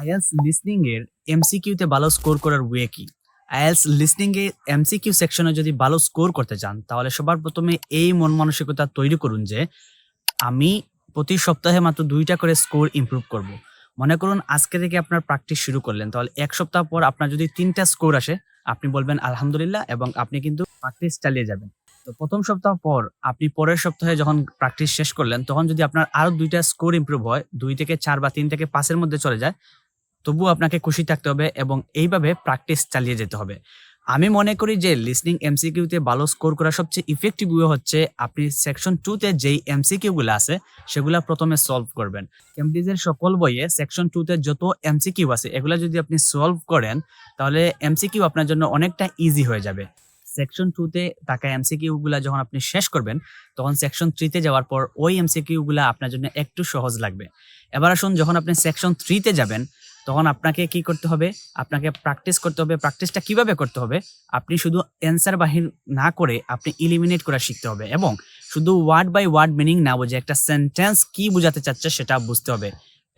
IELTS listening এর এমসিকিউতে ভালো স্কোর করার ওয়ে কি? আইএলস লিসনিং এ এমসিকিউ সেকশনে যদি ভালো স্কোর করতে চান, তাহলে সবার প্রথমে এই মন মানসিকতা তৈরি করুন যে, আমি প্রতি সপ্তাহে মাত্র দুইটা করে স্কোর ইমপ্রুভ করব। মনে করুন আজকে থেকে আপনার প্র্যাকটিস শুরু করলেন, তাহলে এক সপ্তাহ পর আপনার যদি তিনটা স্কোর আসে, আপনি বলবেন আলহামদুলিল্লাহ এবং আপনি কিন্তু প্র্যাকটিস চালিয়ে যাবেন। তো প্রথম সপ্তাহ পর আপনি পরের সপ্তাহে যখন প্র্যাকটিস শেষ করলেন, তখন যদি আপনার আরও দুইটা স্কোর ইমপ্রুভ হয়, দুই থেকে চার বা তিন থেকে পাঁচের মধ্যে চলে যায় তবুও আপনাকে খুশি থাকতে হবে এবং এইভাবে প্র্যাকটিস চালিয়ে যেতে হবে। আমি মনে করি যে লিসনিং এমসিকিউতে ভালো স্কোর করা সবচেয়ে ইফেক্টিভ ওয়ে হচ্ছে আপনি সেকশন টুতে যেই এমসিকিউ গুলো আছে, সেগুলা প্রথমে সলভ করবেন। কেমব্রিজের সকল বইয়ে সেকশন টুতে যত এমসিকিউ আছে, এগুলা যদি আপনি সলভ করেন, তাহলে এমসিকিউ আপনার জন্য অনেকটা ইজি হয়ে যাবে। সেকশন টুতে থাকা এমসিকিউ গুলা যখন আপনি শেষ করবেন, তখন সেকশন থ্রিতে যাওয়ার পর ওই এমসিকিউ গুলা আপনার জন্য একটু সহজ লাগবে। এবার আসুন যখন আপনি সেকশন থ্রিতে যাবেন তখন আপনাকে কি করতে হবে? আপনাকে প্র্যাকটিস করতে হবে। প্র্যাকটিসটা কীভাবে করতে হবে? আপনি শুধু অ্যান্সার বাহির না করে আপনি ইলিমিনেট করা শিখতে হবে এবং শুধু ওয়ার্ড বাই ওয়ার্ড মিনিং না বুঝে একটা সেন্টেন্স কি বোঝাতে চাচ্ছে সেটা বুঝতে হবে।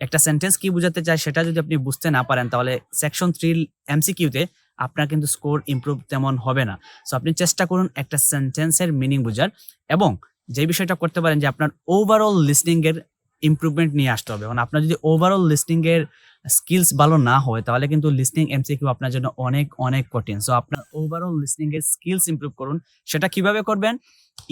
একটা সেন্টেন্স কি বোঝাতে চায় সেটা যদি আপনি বুঝতে না পারেন তাহলে সেকশন থ্রি এমসিকিউতে আপনার কিন্তু স্কোর ইমপ্রুভ তেমন হবে না। সো আপনি চেষ্টা করুন একটা সেন্টেন্সের মিনিং বোঝার এবং যে বিষয়টা করতে পারেন যে আপনার ওভারঅল লিসনিং এর ইমপ্রুভমেন্ট নিয়ে আসতে হবে। এখন আপনার যদি ওভারঅল লিসনিং এর স্কিলস ভালো না হয়, তাহলে কিন্তু লিসনিং এমসিকিউ আপনার জন্য অনেক অনেক কঠিন। সো আপনার ওভারঅল লিসনিং এর স্কিলস ইমপ্রুভ করুন। সেটা কীভাবে করবেন?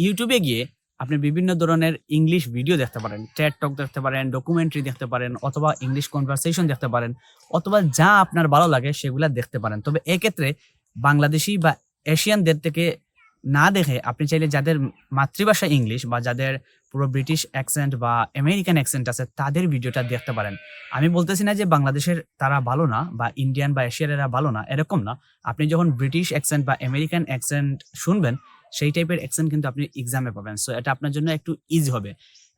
ইউটিউবে গিয়ে আপনি বিভিন্ন ধরনের ইংলিশ ভিডিও দেখতে পারেন টেট টক দেখতে পারেন ডকুমেন্টারি দেখতে পারেন, অথবা ইংলিশ কনভারসেশন দেখতে পারেন, অথবা যা আপনার ভালো লাগে সেগুলা দেখতে পারেন। তবে এক্ষেত্রে বাংলাদেশি বা এশিয়ানদের থেকে না দেখে আপনি চাইলে যাদের মাতৃভাষা ইংলিশ বা যাদের পুরো ব্রিটিশ অ্যাকসেন্ট বা আমেরিকান অ্যাকসেন্ট আছে, তাদের ভিডিওটা দেখতে পারেন। আমি বলতেছি না যে বাংলাদেশের তারা ভালো না বা ইন্ডিয়ান বা এশিয়ার এরা ভালো না, এরকম না। আপনি যখন ব্রিটিশ অ্যাকসেন্ট বা আমেরিকান অ্যাকসেন্ট শুনবেন, সেই টাইপের অ্যাকসেন্ট কিন্তু আপনি এক্সামে পাবেন। সো এটা আপনার জন্য একটু ইজি হবে।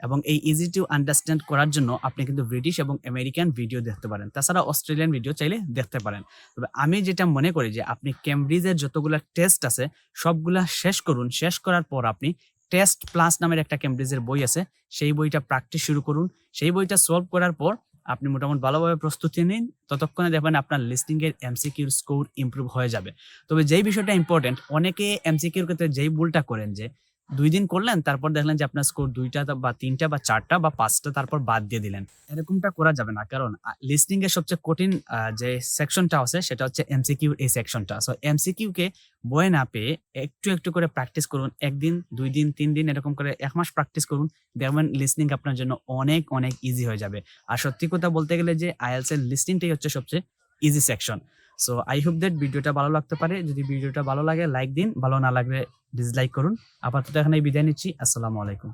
এবং এই ইজি টু আন্ডারস্ট্যান্ড করার জন্য আপনি কিন্তু ব্রিটিশ এবং আমেরিকান ভিডিও দেখতে পারেন। তাছাড়া অস্ট্রেলিয়ান ভিডিও চাইলে দেখতে পারেন। তবে আমি যেটা মনে করি যে আপনি ক্যামব্রিজের যতগুলো টেস্ট আছে, সবগুলা শেষ করুন। শেষ করার পর আপনি টেস্ট প্লাস নামের একটা ক্যামব্রিজের বই আছে, সেই বইটা প্র্যাকটিস শুরু করুন। সেই বইটা সলভ করার পর আপনি মোটামুটি ভালোভাবে প্রস্তুতি নিন। ততক্ষণে দেখবেন আপনার লিস্টিং এর এমসিকিউর স্কোর ইমপ্রুভ হয়ে যাবে। তবে যেই বিষয়টা ইম্পর্টেন্ট অনেকে এমসিকিউর ক্ষেত্রে যেই ভুলটা করেন যে দুই দিন করলেন, তারপর দেখলেন যে আপনার স্কোর দুইটা বা তিনটা বা চারটা বা পাঁচটা তারপর বাদ দিয়ে দিলেন। এরকমটা করা যাবে না, কারণ লিস্টিং এর সবচেয়ে কঠিন যে সেকশনটা আছে, সেটা হচ্ছে এমসিকিউ এই সেকশনটা সো এমসিকিউ কে বয়ে না পেয়ে একটু একটু করে প্র্যাকটিস করুন, একদিন, দুই দিন, তিন দিন, এরকম করে এক মাস প্র্যাকটিস করুন দেখবেন লিসনিং আপনার জন্য অনেক অনেক ইজি হয়ে যাবে। আর সত্যি কথা বলতে গেলে যে আইএলস এর লিসনিংটাই হচ্ছে সবচেয়ে easy section so I hope that ভিডিওটা ভালো লাগতে পারে। যদি ভিডিওটা ভালো লাগে লাইক দিন। ভালো না লাগলে ডিসলাইক করুন। আপাতত এখানে বিদায় নিচ্ছি। আসসালামু আলাইকুম।